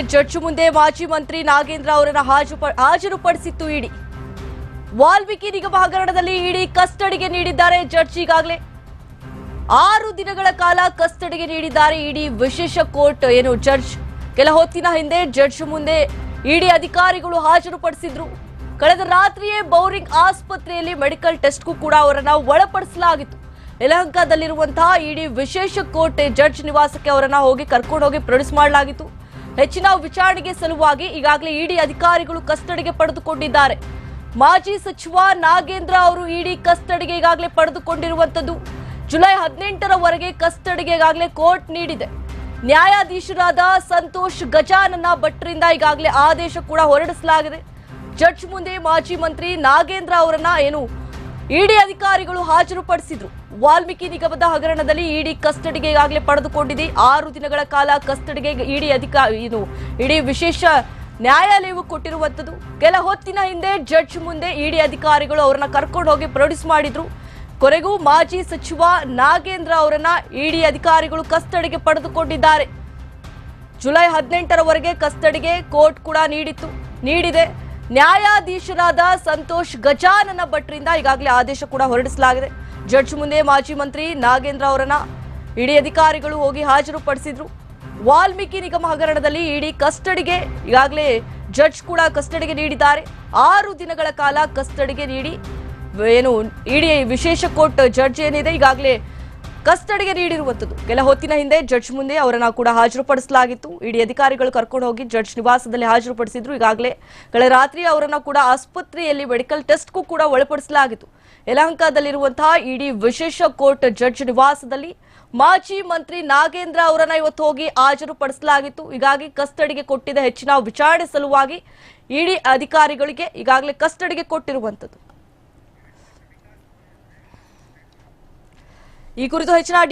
Judge ಮುಂದೆ ಮಾಜಿ ಮಂತ್ರಿ ನಾಗೇಂದ್ರ ಅವರನ್ನು ಹಾಜರು- ಹಾಜರುಪಡಿಸಿತ್ತು ಇಡಿ. ವಾಲ್ಮೀಕಿ ನಿಗಮ ಹಗರಣದಲ್ಲಿ ಇಡಿ ಕಸ್ಟಡಿಗೆ ನೀಡಿದ್ದಾರೆ ಜಡ್ಜ್ ಈಗಾಗಲೇ. ಆರು ದಿನಗಳ ಕಾಲ ಕಸ್ಟಡಿಗೆ ನೀಡಿದ್ದಾರೆ ಇಡಿ ವಿಶೇಷ ಕೋರ್ಟ್ ಏನು ಜಡ್ಜ್. ಕೆಲ ಹೊತ್ತಿನ ಹಿಂದೆ ಜಡ್ಜ್ ಮುಂದೆ ಇಡಿ ಅಧಿಕಾರಿಗಳು ಹಾಜರುಪಡಿಸಿದ್ರು. ಕಳೆದ ರಾತ್ರಿಯೇ ಬೌರಿಂಗ್ ಆಸ್ಪತ್ರೆಯಲ್ಲಿ ಮೆಡಿಕಲ್ ಟೆಸ್ಟ್ಗೂ ಕೂಡ ಅವರನ್ನ ಒಳಪಡಿಸಲಾಗಿತ್ತು. ಯಲಹಂಕದಲ್ಲಿರುವಂತಹ ಇಡಿ ವಿಶೇಷ ಕೋರ್ಟ್ ಜಡ್ಜ್ ನಿವಾಸಕ್ಕೆ ಅವರನ್ನ ಹೋಗಿ ಕರ್ಕೊಂಡು ಹೋಗಿ ಪ್ರೊಡ್ಯೂಸ್ ಮಾಡಲಾಗಿತ್ತು. ಹೆಚ್ಚಿನ ವಿಚಾರಣೆಗೆ ಸಲುವಾಗಿ ಈಗಾಗಲೇ ಇಡಿ ಅಧಿಕಾರಿಗಳು ಕಸ್ಟಡಿಗೆ ಪಡೆದುಕೊಂಡಿದ್ದಾರೆ. ಮಾಜಿ ಸಚಿವ ನಾಗೇಂದ್ರ ಅವರು ಇಡಿ ಕಸ್ಟಡಿಗೆ ಈಗಾಗಲೇ ಪಡೆದುಕೊಂಡಿರುವಂತದ್ದು ಜುಲೈ ಹದಿನೆಂಟರವರೆಗೆ ಕಸ್ಟಡಿಗೆ ಈಗಾಗಲೇ ಕೋರ್ಟ್ ನೀಡಿದೆ. ನ್ಯಾಯಾಧೀಶರಾದ ಸಂತೋಷ್ ಗಜಾನನ ಭಟ್ರಿಂದ ಈಗಾಗಲೇ ಆದೇಶ ಕೂಡ ಹೊರಡಿಸಲಾಗಿದೆ. ಜಡ್ಜ್ ಮುಂದೆ ಮಾಜಿ ಮಂತ್ರಿ ನಾಗೇಂದ್ರ ಅವರನ್ನ ಏನು ಇಡಿ ಅಧಿಕಾರಿಗಳು ಹಾಜರುಪಡಿಸಿದ್ರು. ವಾಲ್ಮೀಕಿ ನಿಗಮದ ಹಗರಣದಲ್ಲಿ ಇಡಿ ಕಸ್ಟಡಿಗೆ ಈಗಾಗಲೇ ಪಡೆದುಕೊಂಡಿದೆ. ಆರು ದಿನಗಳ ಕಾಲ ಕಸ್ಟಡಿಗೆ ಇಡಿ ಅಧಿಕಾರಿ ಇದು ಇಡಿ ವಿಶೇಷ ನ್ಯಾಯಾಲಯವು ಕೊಟ್ಟಿರುವಂತದ್ದು ಕೆಲ ಹೊತ್ತಿನ ಹಿಂದೆ ಜಡ್ಜ್ ಮುಂದೆ ಇಡಿ ಅಧಿಕಾರಿಗಳು ಅವರನ್ನ ಕರ್ಕೊಂಡು ಹೋಗಿ ಪ್ರೊಡ್ಯೂಸ್ ಮಾಡಿದ್ರು. ಕೊರೆಗೂ ಮಾಜಿ ಸಚಿವ ನಾಗೇಂದ್ರ ಅವರನ್ನ ಇಡಿ ಅಧಿಕಾರಿಗಳು ಕಸ್ಟಡಿಗೆ ಪಡೆದುಕೊಂಡಿದ್ದಾರೆ. ಜುಲೈ ಹದಿನೆಂಟರವರೆಗೆ ಕಸ್ಟಡಿಗೆ ಕೋರ್ಟ್ ಕೂಡ ನೀಡಿತ್ತು. ನೀಡಿದೆ. ನ್ಯಾಯಾಧೀಶರಾದ ಸಂತೋಷ್ ಗಜಾನನ ಭಟ್ರಿಂದ ಈಗಾಗಲೇ ಆದೇಶ ಕೂಡ ಹೊರಡಿಸಲಾಗಿದೆ. ಜಡ್ಜ್ ಮುಂದೆ ಮಾಜಿ ಮಂತ್ರಿ ನಾಗೇಂದ್ರ ಅವರನ್ನ ಇಡಿ ಅಧಿಕಾರಿಗಳು ಹೋಗಿ ಹಾಜರುಪಡಿಸಿದ್ರು. ವಾಲ್ಮೀಕಿ ನಿಗಮ ಹಗರಣದಲ್ಲಿ ಇಡಿ ಕಸ್ಟಡಿಗೆ ಈಗಾಗಲೇ ಜಡ್ಜ್ ಕೂಡ ಕಸ್ಟಡಿಗೆ ನೀಡಿದ್ದಾರೆ. ಆರು ದಿನಗಳ ಕಾಲ ಕಸ್ಟಡಿಗೆ ನೀಡಿ, ಏನು ಇಡಿ ವಿಶೇಷ ಕೋರ್ಟ್ ಜಡ್ಜ್ ಏನಿದೆ, ಈಗಾಗಲೇ ಕಸ್ಟಡಿಗೆ ನೀಡಿರುವಂತದ್ದು ಕೆಲ ಹೊತ್ತಿನ ಹಿಂದೆ ಜಡ್ಜ್ ಮುಂದೆ ಅವರನ್ನ ಕೂಡ ಹಾಜರುಪಡಿಸಲಾಗಿತ್ತು. ಇಡಿ ಅಧಿಕಾರಿಗಳು ಕರ್ಕೊಂಡು ಹೋಗಿ ಜಡ್ಜ್ ನಿವಾಸದಲ್ಲಿ ಹಾಜರುಪಡಿಸಿದ್ರು. ಈಗಾಗಲೇ ಕಳೆದ ರಾತ್ರಿ ಅವರನ್ನ ಕೂಡ ಆಸ್ಪತ್ರೆಯಲ್ಲಿ ಮೆಡಿಕಲ್ ಟೆಸ್ಟ್ಗೂ ಕೂಡ ಒಳಪಡಿಸಲಾಗಿತ್ತು. ಯಲಹಂಕದಲ್ಲಿರುವಂತಹ ಇಡಿ ವಿಶೇಷ ಕೋರ್ಟ್ ಜಡ್ಜ್ ನಿವಾಸದಲ್ಲಿ ಮಾಜಿ ಮಂತ್ರಿ ನಾಗೇಂದ್ರ ಅವರನ್ನ ಇವತ್ತು ಹೋಗಿ ಹಾಜರುಪಡಿಸಲಾಗಿತ್ತು. ಹೀಗಾಗಿ ಕಸ್ಟಡಿಗೆ ಕೊಟ್ಟಿದ್ದ ಹೆಚ್ಚಿನ ವಿಚಾರಣೆ ಸಲುವಾಗಿ ಇಡಿ ಅಧಿಕಾರಿಗಳಿಗೆ ಈಗಾಗಲೇ ಕಸ್ಟಡಿಗೆ ಕೊಟ್ಟಿರುವಂತದ್ದು ಈ ಕುರಿತು ಹೆಚ್ಚಿನ